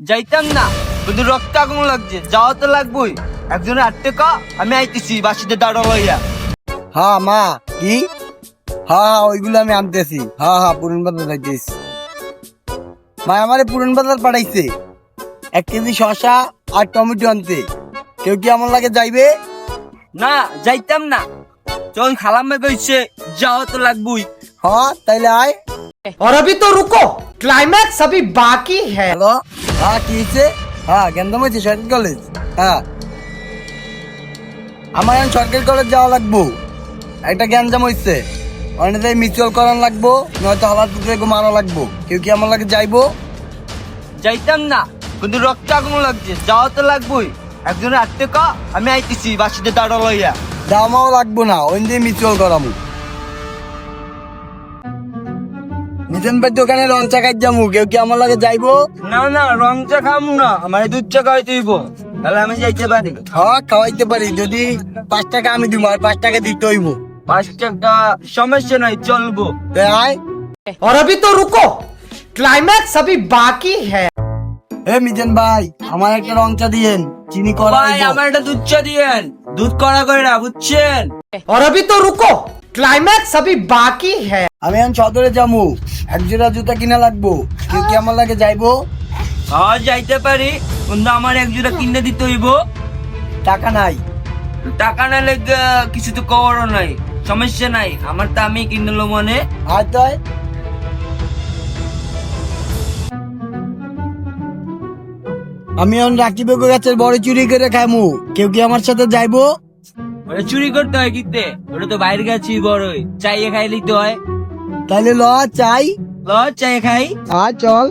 যাইতাম না কিন্তু রক্ত আগুন লাগছে যাওয়া তো লাগবই একজনের আট টাকা আমি আইতেছি বাসিতে দাঁড়া লইয়া হ্যাঁ মা কি হ্যাঁ হ্যাঁ ওইগুলো আমি আনতেছি হ্যাঁ হ্যাঁ পুরন বাজার যাইতেছি মা আমারে পুরন বাজার পাঠাইছে এক কেজি শশা আর টমেটো আনতে কেউ কি আমার লাগে যাইবে না যাইতাম না যখন খালাম্মে কইছে যাওয়া তো লাগবই হ্যাঁ তাইলে আয় और अभी तो रुको क्लाइमैक्स अभी बाकी है হ্যালো হ্যাঁ কি হয়েছে হ্যাঁ গেন্দাম হয়েছে সরকারি কলেজ হ্যাঁ। আমার এখন সরকারি কলেজ যাওয়া লাগবো। একটা গ্যাঞ্জাম হয়েছে মিউচুয়াল করান লাগবো নয়তো হলার পুকুরে মারা লাগবো। কেউ কি আমার লাগে যাইবো? যাইতাম না কিন্তু রক্ত আগুন লাগছে যাওয়া তো লাগবই। একজনের আট টাকা আমি আইতেছি বাসিতে দাঁড়া লইয়া দামাও লাগবো না ওই দিয়ে মিউচুয়াল করামু। নিতেন ভাই দোকানে লঞ্চা কাজ যামু কেউ কি আমার লাগে যাইবো না না রং চা খাম না আমার দুধ চা খাওয়াইতে হইব তাহলে আমি যাইতে পারি হ্যাঁ খাওয়াইতে পারি যদি পাঁচ টাকা আমি দিব আর পাঁচ টাকা দিতে হইব পাঁচ টাকা সমস্যা নাই চলবো তে আয় और अभी तो रुको क्लाइमैक्स अभी बाकी है এ মিজেন ভাই আমার একটা রংচা দিয়েন চিনি করা ভাই হইবো। আমার একটা দুধ চা দিয়েন দুধ কড়া করে না বুঝছেন और अभी तो रुको क्लाइमैक्स अभी बाकी है আমি এখন সদরে যামু এক জোড়া জুতা কিনা লাগবো। কেউ কি আমার লাগে যাইবো? হ্যাঁ যাইতে পারি কিন্তু আমার এক জোড়া কিনে দিতে হইব। টাকা নাই। টাকা না লেগে কিছু তো করারও নাই সমস্যা নাই আমার তো আমি কিনলো মনে আর তাই আমি এখন রাকিব গাছের বড় চুরি করে খামু কেউ কি আমার সাথে যাইবো? ওটা চুরি করতে হয় কিতে ওটা তো বাইরে গেছি বড়ই চাইয়ে খাই লিতে হয়। তাহলে ল চাই। ল চাই খাই। আ চল।